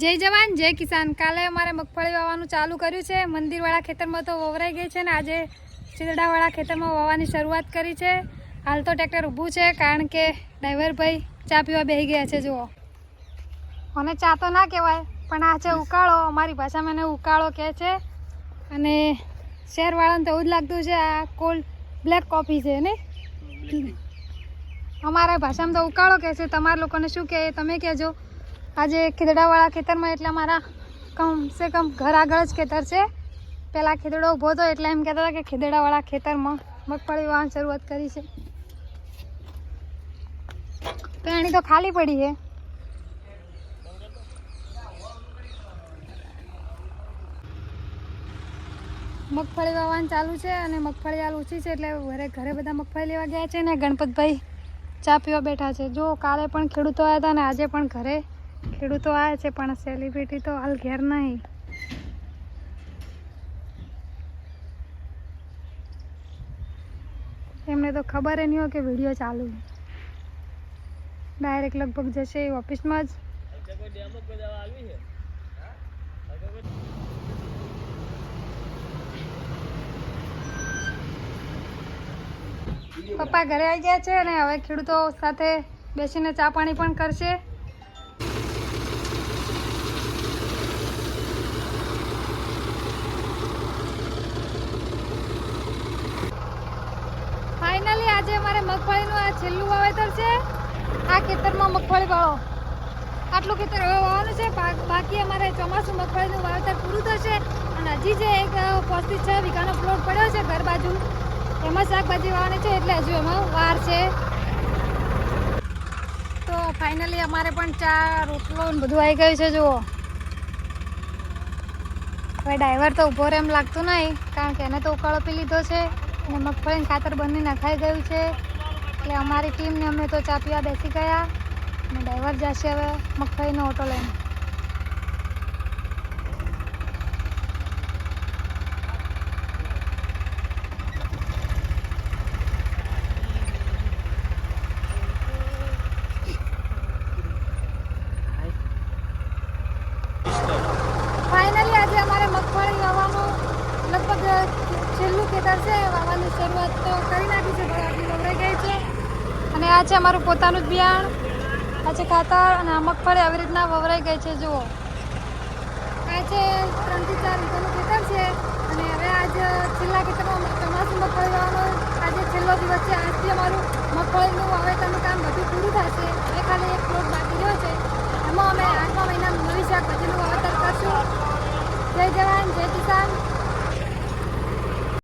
જય જવાન જય કિસાન. કાલે અમારે મગફળી વાવવાનું ચાલુ કર્યું છે. મંદિરવાળા ખેતરમાં તો વવરાઈ ગઈ છે ને આજે ચીદડાવાળા ખેતરમાં વાવવાની શરૂઆત કરી છે. હાલ તો ટ્રેક્ટર ઊભું છે કારણ કે ડ્રાઈવરભાઈ ચા પીવા બેસી ગયા છે જુઓ. મને ચા તો ના કહેવાય પણ આ છે ઉકાળો. અમારી ભાષામાં એને ઉકાળો કહે છે. અને શહેરવાળાને તો એવું જ લાગતું છે આ કોલ્ડ બ્લેક કોફી છે ને? અમારા ભાષામાં તો ઉકાળો કહે છે. તમારા લોકોને શું કહે તમે કહેજો. આજે ખીદડાવાળા ખેતરમાં એટલે અમારા કમ સે કમ ઘર આગળ જ ખેતર છે. પહેલાં ખીદડો ઊભો હતો એટલે એમ કહેતા હતા કે ખીદડાવાળા ખેતરમાં મગફળી વાવવાની શરૂઆત કરી છે. પેણી તો ખાલી પડી છે. મગફળી વાવવાનું ચાલુ છે અને મગફળી હાલ ઓછી છે એટલે ઘરે ઘરે બધા મગફળી લેવા ગયા છે ને ગણપતભાઈ ચા પીવા બેઠા છે. જો કાલે પણ ખેડૂતો આવ્યા હતા ને આજે પણ ઘરે ખેડૂતો આવે છે, પણ સેલિબ્રિટી તો હાલ ઘેર નહીં. એમને તો ખબર નહીં હોય કે વીડિયો ચાલુ ડાયરેક્ટ લગભગ જશે એ ઓફિસમાં જ. પપ્પા ઘરે આવી ગયા છે અને હવે ખેડૂતો સાથે બેસીને ચા પાણી પણ કરશે ફાઇનલી આજે અમારે મગફળીનું આ છેલ્લું વાવેતર છે. આ ખેતરમાં મગફળી વાળો આટલું ખેતર હવે વાવવાનું છે. બાકી અમારે ચોમાસું મગફળીનું વાવેતર પૂરું થશે અને હજી જે એક પોસ્તી છ વીઘાનો પ્લોટ પડ્યો છે ઘર બાજુ. એમાં શાકભાજી વાવવાની છે એટલે હજુ એમાં વાર છે. તો ફાઇનલી અમારે પણ ચા, રોટલો બધું આવી ગયું છે, જુઓ. હવે ડ્રાઈવર તો ઊભો રહે એમ લાગતું નહીં, કારણ કે એને તો ઉકાળો પી લીધો છે. અને મગફળીને ખાતર બંને નખાઈ ગયું છે. એટલે અમારી ટીમને અમે તો ચા બેસી ગયા. અને ડ્રાઈવર જશે હવે મગફળીનો ઓટો લઈને. ફાઇનલી આજે અમારે મગફળી વાવવાનું લગભગ છેલ્લું ખેતર છે, વાવવાની શરૂઆત તો કરી નાખી છે પણ આટલી વવરાઈ ગઈ છે. અને આ છે અમારું પોતાનું જ બિયાણ આ છે ખાતર અને આ મગફળી આવી રીતના વવરાઈ ગઈ છે, જુઓ. આ છે ત્રણથી ચાર વીઘાનું